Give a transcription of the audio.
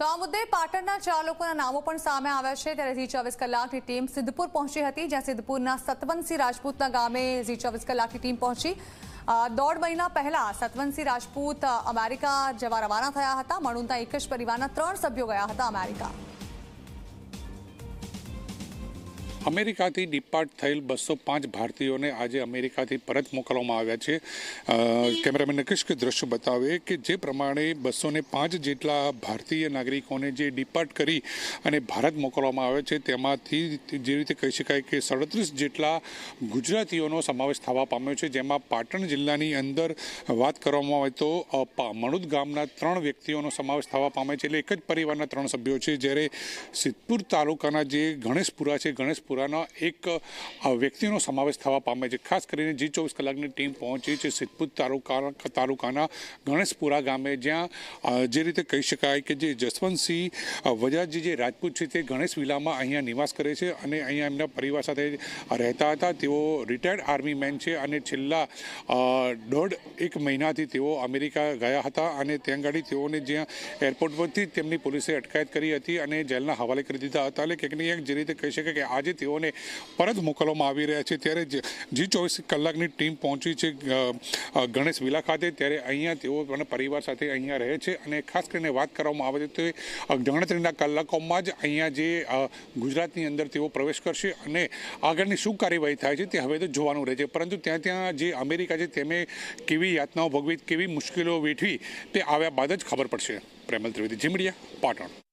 તો આ મુદ્દે પાટણના ચાર લોકોના નામો પણ સામે આવ્યા છે. ત્યારે ઝી ચોવીસ કલાકની ટીમ સિદ્ધપુર પહોંચી હતી, જ્યાં સિદ્ધપુરના સતવંતસિંહ રાજપૂતના ગામે ઝી ચોવીસ કલાકની ટીમ પહોંચી. દોઢ મહિના પહેલા સતવંતસિંહ રાજપૂત અમેરિકા જવા રવાના થયા હતા. મણુનતા એક જ પરિવારના ત્રણ સભ્યો ગયા હતા અમેરિકા. અમેરિકાથી ડિપાર્ટ થયેલ બસો પાંચ ભારતીયોને આજે અમેરિકાથી પરત મોકલવામાં આવ્યા છે. કેમેરામેન નિકેશ દ્રશ્ય બતાવે કે જે પ્રમાણે બસો પાંચ જેટલા ભારતીય નાગરિકોને જે ડિપાર્ટ કરી અને ભારત મોકલવામાં આવે છે, તેમાંથી જે રીતે કહી શકાય કે સાડત્રીસ જેટલા ગુજરાતીઓનો સમાવેશ થવા પામ્યો છે. જેમાં પાટણ જિલ્લાની અંદર વાત કરવામાં આવે તો મણુદ ગામના ત્રણ વ્યક્તિઓનો સમાવેશ થવા પામે છે. એટલે એક જ પરિવારના ત્રણ સભ્યો છે. જ્યારે સિદ્ધપુર તાલુકાના જે ગણેશપુરા છે ગણેશપુરાના એક વ્યક્તિનો સમાવેશ થવા પામે છે. ખાસ કરીને જી ચોવીસ કલાકની ટીમ પહોંચી છે સિદ્ધપુર તાલુકા, તાલુકાના ગણેશપુરા ગામે, જ્યાં જે રીતે કહી શકાય કે જે જસવંતસિંહ વજાજી જે રાજપૂત છે તે ગણેશ વિલામાં અહીંયા નિવાસ કરે છે અને અહીંયા એમના પરિવાર સાથે રહેતા હતા. તેઓ રિટાયર્ડ આર્મી મેન છે અને છેલ્લા દોઢ એક મહિનાથી તેઓ અમેરિકા ગયા હતા અને ત્યાં ગાડી તેઓને જ્યાં એરપોર્ટ પરથી તેમની પોલીસે અટકાયત કરી હતી અને જેલના હવાલે કરી દીધા હતા. એટલે ક્યાંક ને ક્યાંક જે રીતે કહી શકાય કે આજે તેઓને પરત મોકલવામાં આવી રહ્યા છે. ત્યારે જ- ચોવીસ કલાકની ટીમ પહોંચી છે ગણેશ વિલા ખાતે. ત્યારે અહીંયા તેઓ અને પરિવાર સાથે અહીંયા રહે છે અને ખાસ કરીને વાત કરવામાં આવે તો અ, ગણતરીના કલાકોમાં જ અહીંયા જે ગુજરાતની અંદર તેઓ પ્રવેશ કરશે અને આગળની શું કાર્યવાહી થાય છે તે હવે તો જોવાનું રહે છે પરંતુ ત્યાં ત્યાં જે અમેરિકા છે તેમે કેવી યાતનાઓ ભોગવી કેવી મુશ્કેલીઓ વેઠવી તે આવ્યા બાદ જ ખબર પડશે. પ્રેમલ ત્રિવેદી જીમડિયા પાટણ.